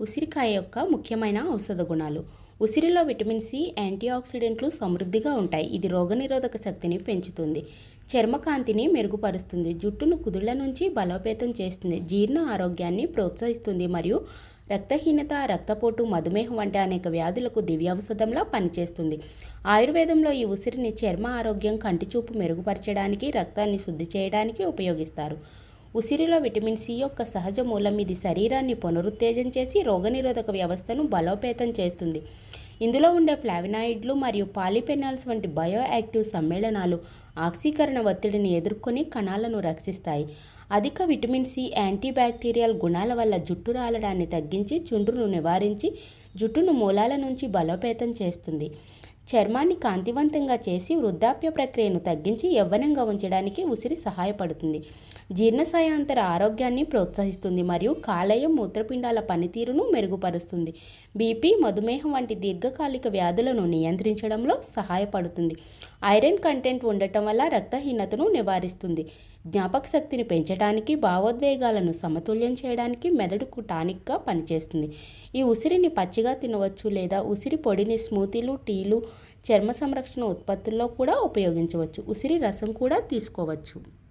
ఉసిరికాయ యొక్క ముఖ్యమైన ఔషధ గుణాలు. ఉసిరిలో విటమిన్ సి యాంటీ ఆక్సిడెంట్లు సమృద్ధిగా ఉంటాయి. ఇది రోగనిరోధక శక్తిని పెంచుతుంది. చర్మకాంతిని మెరుగుపరుస్తుంది. జుట్టును కుదుళ్ళ నుంచి బలోపేతం చేస్తుంది. జీర్ణ ఆరోగ్యాన్ని ప్రోత్సహిస్తుంది మరియు రక్తహీనత రక్తపోటు మధుమేహం వంటి అనేక వ్యాధులకు దివ్యౌషధంలా పనిచేస్తుంది. ఆయుర్వేదంలో ఈ ఉసిరిని చర్మ ఆరోగ్యం కంటి చూపు మెరుగుపరచడానికి రక్తాన్ని శుద్ధి చేయడానికి ఉపయోగిస్తారు. ఉసిరిలో విటమిన్ సి యొక్క సహజ మూలం ఇది శరీరాన్ని పునరుత్తేజం చేసి రోగనిరోధక వ్యవస్థను బలోపేతం చేస్తుంది. ఇందులో ఉండే ఫ్లావినాయిడ్లు మరియు పాలిపెనాల్స్ వంటి బయో యాక్టివ్ సమ్మేళనాలు ఆక్సీకరణ ఒత్తిడిని ఎదుర్కొని కణాలను రక్షిస్తాయి. అధిక విటమిన్ సి యాంటీబ్యాక్టీరియల్ గుణాల వల్ల జుట్టు రాలడాన్ని తగ్గించి చుండ్రును నివారించి జుట్టును మూలాల నుంచి బలోపేతం చేస్తుంది. చర్మాన్ని కాంతివంతంగా చేసి వృద్ధాప్య ప్రక్రియను తగ్గించి యవ్వనంగా ఉంచడానికి ఉసిరి సహాయపడుతుంది. జీర్ణశయాంతర ఆరోగ్యాన్ని ప్రోత్సహిస్తుంది మరియు కాలేయం మూత్రపిండాల పనితీరును మెరుగుపరుస్తుంది. బీపీ మధుమేహం వంటి దీర్ఘకాలిక వ్యాధులను నియంత్రించడంలో సహాయపడుతుంది. ఐరన్ కంటెంట్ ఉండటం వల్ల రక్తహీనతను నివారిస్తుంది. జ్ఞాపక శక్తిని పెంచడానికి భావోద్వేగాలను సమతుల్యం చేయడానికి మెదడుకు టానిక్గా పనిచేస్తుంది. ఈ ఉసిరిని పచ్చిగా తినవచ్చు లేదా ఉసిరి పొడిని స్మూతీలు టీలు చర్మ సంరక్షణ ఉత్పత్తుల్లో కూడా ఉపయోగించవచ్చు. ఉసిరి రసం కూడా తీసుకోవచ్చు.